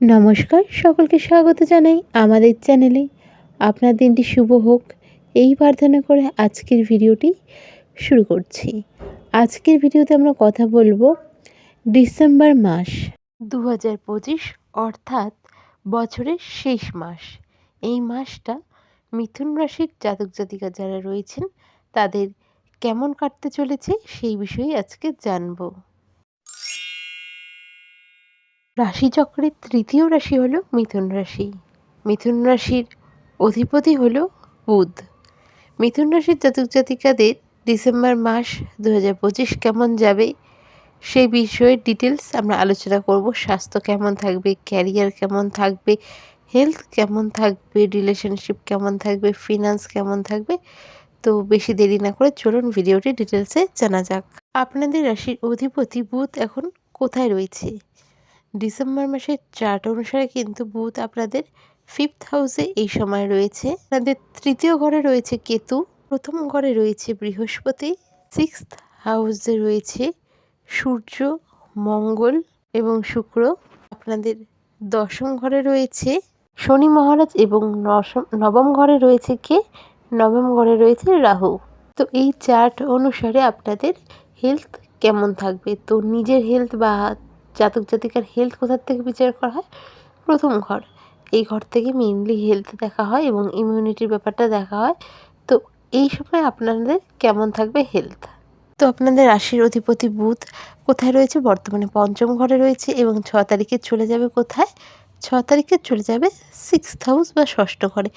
নমস্কার, সকলকে স্বাগত জানাই আমাদের চ্যানেলে। আপনার দিনটি শুভ হোক। এই প্রার্থনা করে আজকের ভিডিওটি শুরু করছি। আজকের ভিডিওতে আমরা কথা বলব ডিসেম্বর মাস দু হাজার পঁচিশ, অর্থাৎ বছরের শেষ মাস। এই মাসটা মিথুন রাশির জাতক জাতিকা যারা রয়েছেন, তাদের কেমন কাটতে চলেছে সেই বিষয়ে আজকে জানব। রাশিচক্রের তৃতীয় রাশি হলো মিথুন রাশি। মিথুন রাশির অধিপতি হলো বুধ। মিথুন রাশির জাতক জাতিকাদের ডিসেম্বর মাস দু হাজার পঁচিশ কেমন যাবে সেই বিষয়ে ডিটেলস আমরা আলোচনা করব। স্বাস্থ্য কেমন থাকবে, ক্যারিয়ার কেমন থাকবে, হেলথ কেমন থাকবে, রিলেশনশিপ কেমন থাকবে, ফিনান্স কেমন থাকবে, তো বেশি দেরি না করে চলুন ভিডিওটি ডিটেলসে জানা যাক। আপনাদের রাশির অধিপতি বুধ এখন কোথায় রয়েছে? ডিসেম্বর মাসের চার্ট অনুসারে কিন্তু বুধ আপনাদের ফিফথ হাউসে এই সময় রয়েছে। আপনাদের তৃতীয় ঘরে রয়েছে কেতু, প্রথম ঘরে রয়েছে বৃহস্পতি সিক্সথ হাউসে রয়েছে সূর্য, মঙ্গল এবং শুক্র। আপনাদের দশম ঘরে রয়েছে শনি মহারাজ এবং নবম ঘরে রয়েছে কে? নবম ঘরে রয়েছে রাহু। তো এই চার্ট অনুসারে আপনাদের হেলথ কেমন থাকবে? তো নিজের হেলথ বা জাতক জাতিকার হেলথ কোথার থেকে বিচার করা হয়? প্রথম ঘর। এই ঘর থেকে মেনলি হেলথ দেখা হয় এবং ইমিউনিটির ব্যাপারটা দেখা হয়। তো এই সময় আপনাদের কেমন থাকবে হেলথ তো আপনাদের রাশির অধিপতি বুধ কোথায় রয়েছে? বর্তমানে পঞ্চম ঘরে রয়েছে এবং ছ তারিখে চলে যাবে কোথায়? ছ তারিখে চলে যাবে সিক্স হাউস বা ষষ্ঠ ঘরে।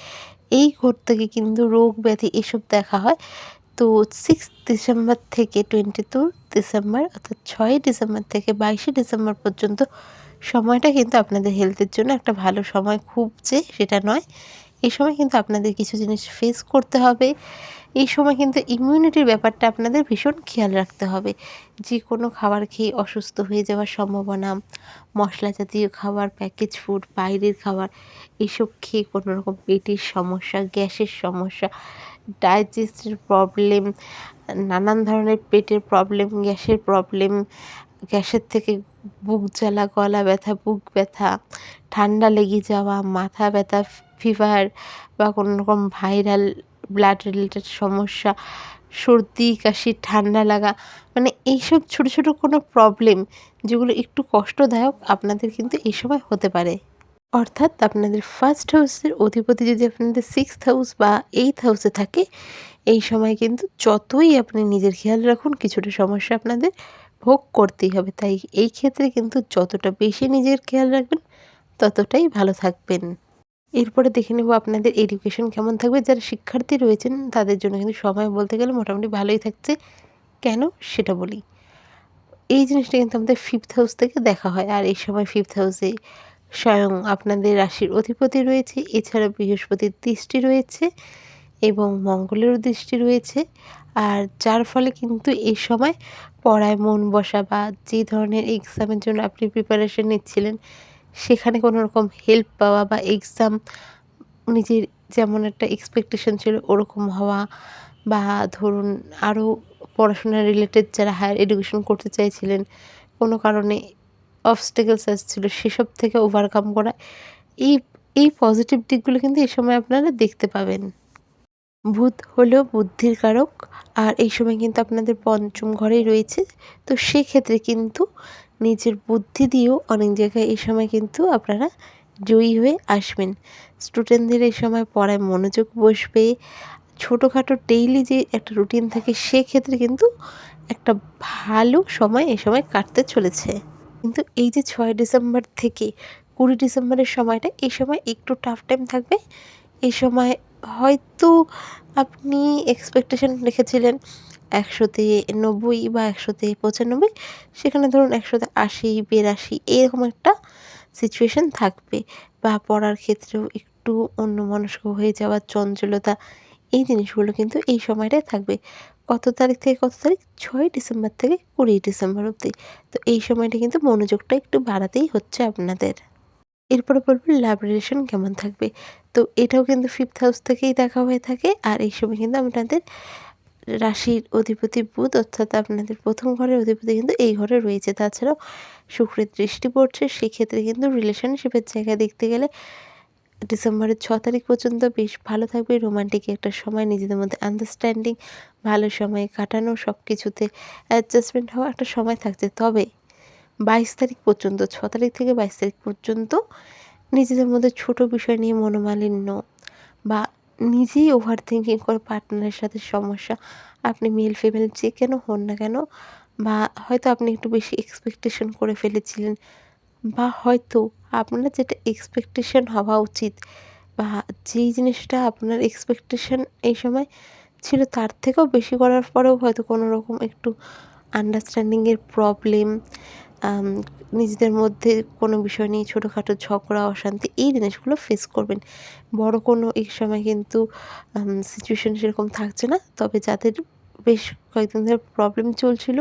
এই ঘর থেকে কিন্তু রোগ ব্যাধি এসব দেখা হয়। তো সিক্স ডিসেম্বর থেকে টোয়েন্টি টু ডিসেম্বর অর্থাৎ ছয়ই ডিসেম্বর থেকে বাইশে ডিসেম্বর পর্যন্ত সময়টা কিন্তু আপনাদের হেলথের জন্য একটা ভালো সময় খুব যে সেটা নয়। এই সময় কিন্তু আপনাদের কিছু জিনিস ফেস করতে হবে। এই সময় কিন্তু ইমিউনিটির ব্যাপারটা আপনাদের ভীষণ খেয়াল রাখতে হবে। যে কোনো খাবার খেয়ে অসুস্থ হয়ে যাওয়ার সম্ভাবনা, মশলা জাতীয় খাবার প্যাকেজ ফুড বাইরের খাবার, এসব খেয়ে কোনো রকম পেটের সমস্যা, গ্যাসের সমস্যা ডাইজেস্টের প্রবলেম, নানান ধরনের পেটের প্রবলেম, গ্যাসের প্রবলেম, গ্যাসের থেকে বুক জ্বালা, গলা ব্যথা, বুক ব্যথা, ঠান্ডা লেগে যাওয়া, মাথা ব্যথা ফিভার বা কোনো রকম ভাইরাল ব্লাড রিলেটেড সমস্যা, সর্দি, কাশি, ঠান্ডা লাগা মানে এইসব ছোটো ছোটো কোনো প্রবলেম যেগুলো একটু কষ্টদায়ক আপনাদের কিন্তু এই সময় হতে পারে। অর্থাৎ আপনাদের ফার্স্ট হাউসের অধিপতি যদি আপনাদের সিক্সথ হাউস বা এইথ হাউসে থাকে, এই সময় কিন্তু যতই আপনি নিজের খেয়াল রাখুন, কিছুটা সমস্যা আপনাদের ভোগ করতেই হবে। তাই এই ক্ষেত্রে কিন্তু যতটা বেশি নিজের খেয়াল রাখবেন, ততটাই ভালো থাকবেন। এরপরে দেখে নেব আপনাদের এডুকেশন কেমন থাকবে। যারা শিক্ষার্থী রয়েছেন, তাদের জন্য কিন্তু সময় বলতে গেলে মোটামুটি ভালোই থাকছে। কেন? সেটা বলি। এই জিনিসটা কিন্তু আমাদের ফিফথ হাউস থেকে দেখা হয়। আর এই সময় ফিফথ হাউসে স্বয়ং আপনাদের রাশির অধিপতি রয়েছে, এছাড়া বৃহস্পতির দৃষ্টি রয়েছে এবং মঙ্গলেরও দৃষ্টি রয়েছে। আর যার ফলে কিন্তু এই সময় পড়ায় মন বসা বা যে ধরনের এক্সামের জন্য আপনি প্রিপারেশন নিচ্ছিলেন, সেখানে কোনো রকম হেল্প পাওয়া বা এক্সাম নিজের যেমন একটা এক্সপেকটেশন ছিল ওরকম হওয়া বা ধরুন আরও পড়াশোনা রিলেটেড যারা হায়ার এডুকেশন করতে চাইছিলেন, কোনো কারণে অবস্টেকেলস আসছিল সেসব থেকে ওভারকাম করা। এই এই পজিটিভ দিকগুলো কিন্তু এই সময় আপনারা দেখতে পাবেন। বুধ হলো বুদ্ধির কারক, আর এই সময় কিন্তু আপনাদের পঞ্চম ঘরেই রয়েছে। তো সেক্ষেত্রে কিন্তু নিজের বুদ্ধি দিয়েও অনেক জায়গায় এই সময় কিন্তু আপনারা জয়ী হয়ে আসবেন। স্টুডেন্টদের এই সময় পড়ায় মনোযোগ বসবে। ছোটোখাটো ডেইলি যে একটা রুটিন থাকে, সেক্ষেত্রে কিন্তু একটা ভালো সময় এই সময় কাটতে চলেছে। কিন্তু এই যে ছয় ডিসেম্বর থেকে কুড়ি ডিসেম্বরের সময়টা এই সময় একটু টাফ টাইম থাকবে। এই সময় হয়তো আপনি এক্সপেকটেশন রেখেছিলেন একশোতে নব্বই বা একশোতে পঁচানব্বই, সেখানে ধরুন একশোতে আশি, বিরাশি, এরকম একটা সিচুয়েশান থাকবে বা পড়ার ক্ষেত্রেও একটু অন্যমনস্ক হয়ে যাওয়ার চঞ্চলতা, এই জিনিসগুলো কিন্তু এই সময়টায় থাকবে। কত তারিখ থেকে কত তারিখ? ছয় ডিসেম্বর থেকে কুড়ি ডিসেম্বর অবধি। তো এই সময়টা কিন্তু মনোযোগটা একটু বাড়াতেই হচ্ছে আপনাদের। এরপরে বলব লাভ রিলেশন কেমন থাকবে। তো এটাও কিন্তু ফিফথ হাউস থেকেই দেখা হয়ে থাকে। আর এই সময় কিন্তু আপনাদের রাশির অধিপতি বুধ, অর্থাৎ আপনাদের প্রথম ঘরের অধিপতি কিন্তু এই ঘরে রয়েছে। তাছাড়াও শুক্রের দৃষ্টি পড়ছে। সেক্ষেত্রে কিন্তু রিলেশনশিপের জায়গায় দেখতে গেলে ডিসেম্বরের ছ তারিখ পর্যন্ত বেশ ভালো থাকবে। রোমান্টিক একটা সময়, নিজেদের মধ্যে আন্ডারস্ট্যান্ডিং ভালো সময় কাটানো সব কিছুতে অ্যাডজাস্টমেন্ট হওয়া একটা সময় থাকছে। তবে বাইশ তারিখ পর্যন্ত, ছ তারিখ থেকে বাইশ তারিখ পর্যন্ত নিজেদের মধ্যে ছোট বিষয় নিয়ে মনোমালিন্য বা নিজেই ওভার থিঙ্কিং করে পার্টনারের সাথে সমস্যা, আপনি মেল ফিমেল যে কেন হন না কেন বা হয়তো আপনি একটু বেশি এক্সপেকটেশন করে ফেলেছিলেন বা হয়তো আপনার যেটা এক্সপেকটেশন হওয়া উচিত বা যেই জিনিসটা আপনার এক্সপেকটেশন এই সময় ছিল তার থেকেও বেশি করার পরেও হয়তো কোনো রকম একটু আন্ডারস্ট্যান্ডিংয়ের প্রবলেম নিজেদের মধ্যে কোনো বিষয় নিয়ে ছোটোখাটো ঝগড়া, অশান্তি এই জিনিসগুলো ফেস করবেন। বড় কোনো এই সময় কিন্তু সিচুয়েশান সেরকম থাকছে না। তবে যাদের বেশ কয়েকদিন ধরে প্রবলেম চলছিল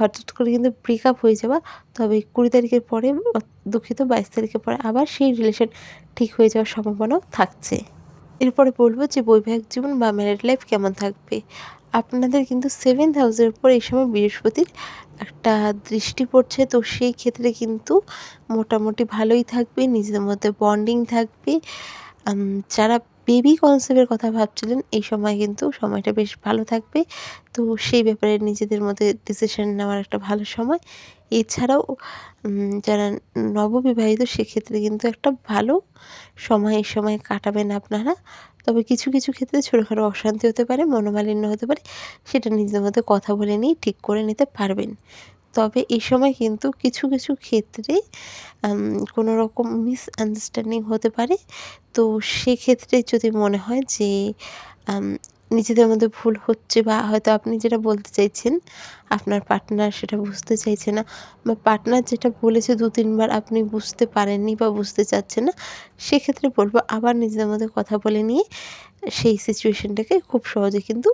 হঠাৎ করে কিন্তু ব্রেকআপ হয়ে যাওয়া, তবে কুড়ি তারিখের পরে দুঃখিত বাইশ তারিখের পরে আবার সেই রিলেশন ঠিক হয়ে যাওয়ার সম্ভাবনাও থাকছে। এরপরে বলব যে বৈবাহিক জীবন বা ম্যারিড লাইফ কেমন থাকবে? আপনাদের কিন্তু সেভেন্থ হাউসের উপর এই সময় বৃহস্পতির একটা দৃষ্টি পড়ছে, তো সেই ক্ষেত্রে কিন্তু মোটামুটি ভালোই থাকবে, নিজেদের মধ্যে বন্ডিং থাকবে। যারা বেবি কনসেপ্টের কথা ভাবছিলেন, এই সময় কিন্তু সময়টা বেশ ভালো থাকবে। তো সেই ব্যাপারে নিজেদের মধ্যে ডিসিশন নেওয়ার একটা ভালো সময়। এছাড়াও যারা নববিবাহিত, সেক্ষেত্রে কিন্তু একটা ভালো সময়, এই সময় কাটাবেন আপনারা। তবে কিছু কিছু ক্ষেত্রে ছোটোখাটো অশান্তি হতে পারে, মনোমালিন্য হতে পারে, সেটা নিজেদের মধ্যে কথা বলে নিয়ে ঠিক করে নিতে পারবেন। তবে এই সময় কিন্তু কিছু কিছু ক্ষেত্রে কোনো রকম মিসআন্ডারস্ট্যান্ডিং হতে পারে। তো সেক্ষেত্রে যদি মনে হয় যে নিজেদের মধ্যে ভুল হচ্ছে বা হয়তো আপনি যেটা বলতে চাইছেন, আপনার পার্টনার সেটা বুঝতে চাইছে না বা পার্টনার যেটা বলেছে দু, তিনবার আপনি বুঝতে পারেননি বা বুঝতে চাচ্ছেন না, সেক্ষেত্রে বলব আবার নিজেদের মধ্যে কথা বলে নিয়ে সেই সিচুয়েশানটাকে খুব সহজে কিন্তু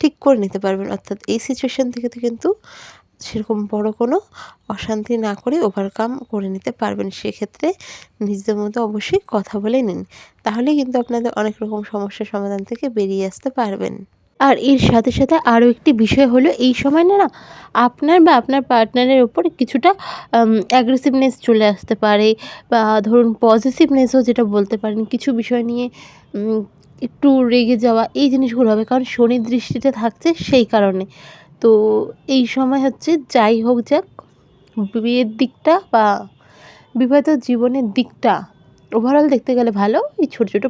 ঠিক করে নিতে পারবেন। অর্থাৎ এই সিচুয়েশান থেকে তো কিন্তু সেরকম বড় কোনো অশান্তি না করে ওভারকাম করে নিতে পারবেন। সেক্ষেত্রে নিজেদের মধ্যে অবশ্যই কথা বলে নিন। তাহলেই কিন্তু আপনাদের অনেক রকম সমস্যার সমাধান থেকে বেরিয়ে আসতে পারবেন। আর এর সাথে সাথে আরও একটি বিষয় হলো, এই সময় না না, আপনার বা আপনার পার্টনারের ওপর কিছুটা অ্যাগ্রেসিভনেস চলে আসতে পারে বা ধরুন পজিটিভনেসও যেটা বলতে পারেন, কিছু বিষয় নিয়ে একটু রেগে যাওয়া, এই জিনিসগুলো হবে। কারণ শনির দৃষ্টিতে থাকছে সেই কারণে। তো এই সময় হচ্ছে যাই হোক যাক, বিয়ের দিকটা বা বিবাহিত জীবনের দিকটা ওভারঅল দেখতে গেলে ভালো, এই ছোটো ছোটো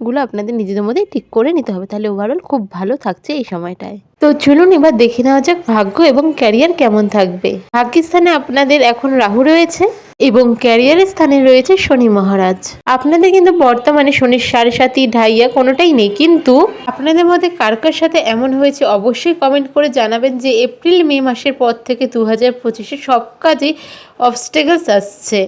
প্রবলেমগুলো আপনাদের নিজেদের মধ্যে ঠিক করে নিতে হবে। তাহলে ওভারঅল খুব ভালো থাকছে এই সময়টায়। তো চলুন এবার দেখে নেওয়া যাক ভাগ্য এবং ক্যারিয়ার কেমন থাকবে। পাকিস্তানে আপনাদের এখন রাহু রয়েছে এবং ক্যারিয়ারের স্থানে রয়েছে শনি মহারাজ। আপনাদের কিন্তু বর্তমানে শনির সাড়ে সাতি ঢাইয়া কোনোটাই নেই। কিন্তু আপনাদের মধ্যে কার কার সাথে এমন হয়েছে অবশ্যই কমেন্ট করে জানাবেন যে এপ্রিল, মে মাসের পর থেকে দু হাজার পঁচিশে সব কাজেই অবস্টেগলস আসছে।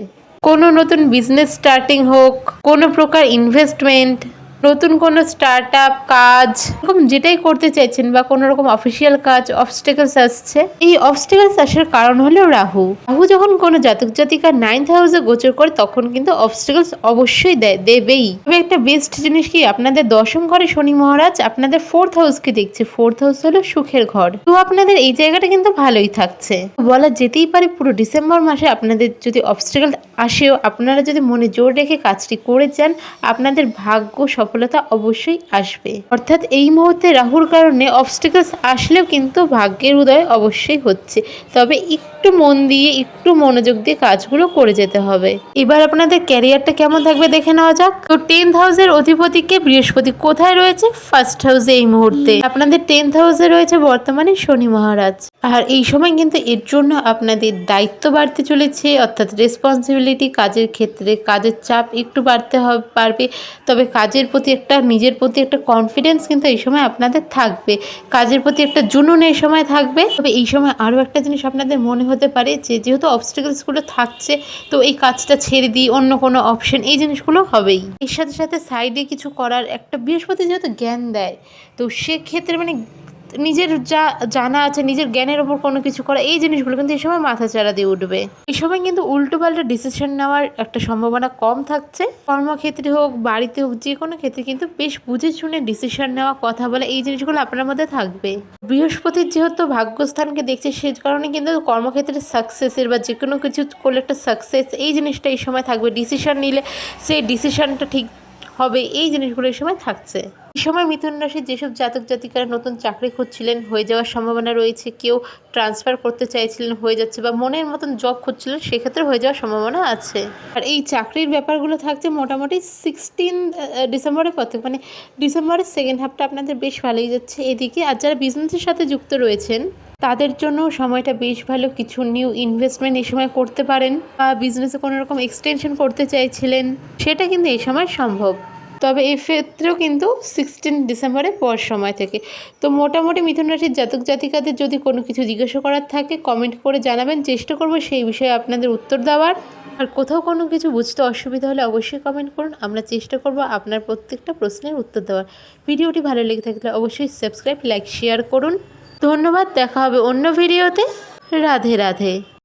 কোনো নতুন বিজনেস স্টার্টিং হোক, কোনো প্রকার ইনভেস্টমেন্ট নতুন কোনো স্টার্ট আপ কাজ, এরকম যেটাই করতে চাইছেন বা কোনো রকম অফিসিয়াল কাজ অবস্টেকলস আসছে, এই অবস্টেকলস আসার কারণ হলো রাহু। রাহু যখন কোনো জাতক জাতিকা নাইন্থ হাউসে গোচর করে, তখন কিন্তু অবস্টেকলস অবশ্যই দেয় দেবেই। তবে একটা বেস্ট জিনিস কি? আপনাদের দশম ঘরে শনি মহারাজ আপনাদের ফোর্থ হাউসকে দেখছে। ফোর্থ হাউস হলো সুখের ঘর। তো আপনাদের এই জায়গাটা কিন্তু ভালোই থাকছে। বলা যেতেই পারে পুরো ডিসেম্বর মাসে আপনাদের যদি অবস্টেকল আসেও, আপনারা যদি মনে জোর রেখে কাজটি করে যান, আপনাদের ভাগ্য সব সফলতা অবশ্যই আসবে। অর্থাৎ এই মুহূর্তে রাহুর কারণে অবস্টিকলস আসলেও কিন্তু ভাগ্যের উদয় অবশ্যই হচ্ছে। তবে একটু মন দিয়ে, একটু মনোযোগ দিয়ে কাজগুলো করে যেতে হবে। এবার আপনাদের ক্যারিয়ারটা কেমন থাকবে দেখে নেওয়া যাক। তো টেন্থ হাউসের অধিপতিকে বৃহস্পতি কোথায় রয়েছে? ফার্স্ট হাউসে এই মুহূর্তে। আপনাদের টেন্থ হাউসে রয়েছে বর্তমানে শনি মহারাজ। আর এই সময় কিন্তু এর জন্য আপনাদের দায়িত্ব বাড়তে চলেছে, অর্থাৎ রেসপন্সিবিলিটি কাজের ক্ষেত্রে কাজের চাপ একটু বাড়তে হবে পারবে তবে কাজের প্রতি একটা, নিজের প্রতি একটা কনফিডেন্স কিন্তু এই সময় আপনাদের থাকবে। কাজের প্রতি একটা জুনুন এই সময় থাকবে। তবে এই সময় আরও একটা জিনিস আপনাদের মনে হতে পারে যে, যেহেতু অবস্টিকেলসগুলো থাকছে, তো এই কাজটা ছেড়ে দিই, অন্য কোনো অপশন এই জিনিসগুলো হবেই। এর সাথে সাথে সাইডে কিছু করার একটা বৃহস্পতি যেহেতু জ্ঞান দেয়, তো সেক্ষেত্রে মানে নিজের যা জানা আছে, নিজের জ্ঞানের ওপর কোনো কিছু করা, এই জিনিসগুলো কিন্তু এই সময় মাথাচাড়া দিয়ে উঠবে। এই সময় কিন্তু উল্টোপাল্টা ডিসিশন নেওয়ার একটা সম্ভাবনা কম থাকছে। কর্মক্ষেত্রে হোক, বাড়িতে হোক, যে কোনো ক্ষেত্রে কিন্তু বেশ বুঝে শুনে ডিসিশন নেওয়া, কথা বলে, এই জিনিসগুলো আপনার মধ্যে থাকবে। বৃহস্পতির যেহেতু ভাগ্যস্থানকে দেখছে, সে কারণে কিন্তু কর্মক্ষেত্রে সাকসেসের বা যে কোনো কিছু করলে একটা সাকসেস এই জিনিসটা এই সময় থাকবে। ডিসিশন নিলে সেই ডিসিশনটা ঠিক হবে, এই জিনিসগুলো এই সময় থাকছে। এই সময় মিথুন রাশির যেসব জাতক জাতিকারা নতুন চাকরি খুঁজছিলেন, হয়ে যাওয়ার সম্ভাবনা রয়েছে, কেউ ট্রান্সফার করতে চাইছিলেন, হয়ে যাচ্ছে বা মনের মতন জব খুঁজছিলেন, সেক্ষেত্রে হয়ে যাওয়ার সম্ভাবনা আছে। আর এই চাকরির ব্যাপারগুলো থাকছে মোটামুটি সিক্সটিন ডিসেম্বরের পর থেকে মানে ডিসেম্বরের সেকেন্ড হাফটা আপনাদের বেশ ভালোই যাচ্ছে। এদিকে আর যারা বিজনেসের সাথে যুক্ত রয়েছেন তাদের জন্য সময়টা বেশ ভালো। কিছু নিউ ইনভেস্টমেন্ট এই সময় করতে পারেন বা বিজনেসে কোনো রকম এক্সটেনশন করতে চাইছিলেন, সেটা কিন্তু এই সময় সম্ভব। তবে এই ক্ষেত্রেও কিন্তু সিক্সটিন ডিসেম্বরের পর সময় থেকে। তো মোটামুটি মিথুন রাশির জাতক জাতিকাদের যদি কোনো কিছু জিজ্ঞাসা করার থাকে কমেন্ট করে জানাবেন। চেষ্টা করব সেই বিষয়ে আপনাদের উত্তর দেওয়ার। আর কোথাও কোনো কিছু বুঝতে অসুবিধা হলে অবশ্যই কমেন্ট করুন। আমরা চেষ্টা করব আপনার প্রত্যেকটা প্রশ্নের উত্তর দেওয়ার। ভিডিওটি ভালো লেগে থাকলে অবশ্যই সাবস্ক্রাইব লাইক শেয়ার করুন। ধন্যবাদ দেখা হবে অন্য ভিডিওতে রাধে রাধে।